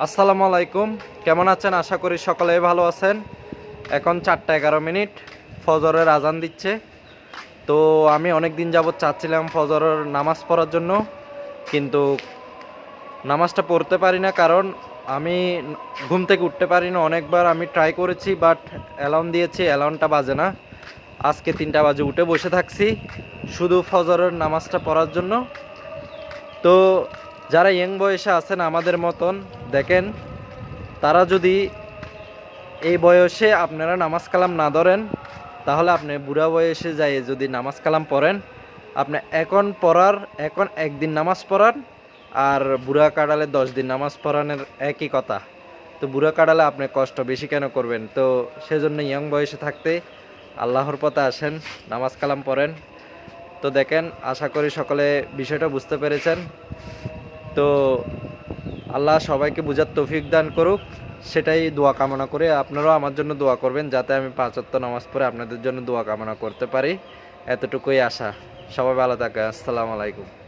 আসসালামু আলাইকুম। কেমন আছেন? আশা করি সকলেই ভালো আছেন। এখন চারটা এগারো মিনিট, ফজরের আজান দিচ্ছে। তো আমি অনেক দিন যাবৎ চাচ্ছিলাম ফজরের নামাজ পড়ার জন্য, কিন্তু নামাজটা পড়তে পারি না কারণ আমি ঘুম থেকে উঠতে পারি না। অনেকবার আমি ট্রাই করেছি বাট অ্যালার্ম দিয়েছি অ্যালার্মটা বাজে না। আজকে তিনটা বাজে, উঠে বসে থাকছি শুধু ফজরের নামাজটা পড়ার জন্য। তো যারা ইয়ং বয়সে আছেন আমাদের মতন, দেখেন, তারা যদি এই বয়সে আপনারা নামাজ কালাম না ধরেন, তাহলে আপনি বুড়া বয়সে যাই যদি নামাজ কালাম পড়েন, আপনি এখন পড়ার, এখন একদিন নামাজ পড়ান, আর বুড়া কাটালে দশ দিন নামাজ পড়ানোর একই কথা। তো বুড়া কাটালে আপনি কষ্ট বেশি কেন করবেন? তো সেজন্য ইয়ং বয়সে থাকতে আল্লাহর পথে আসেন, নামাজ কালাম পড়েন। তো দেখেন, আশা করি সকলে বিষয়টা বুঝতে পেরেছেন। তো আল্লাহ সবাইকে বুঝার তৌফিক দান করুক। সেটাই দোয়া কামনা করে আপনারাও আমার জন্য দোয়া করবেন যাতে আমি পাঁচত্ব নামাজ পড়ে আপনাদের জন্য দোয়া কামনা করতে পারি। এতটুকুই আশা। সবাই ভালো থাকে আসসালামু আলাইকুম।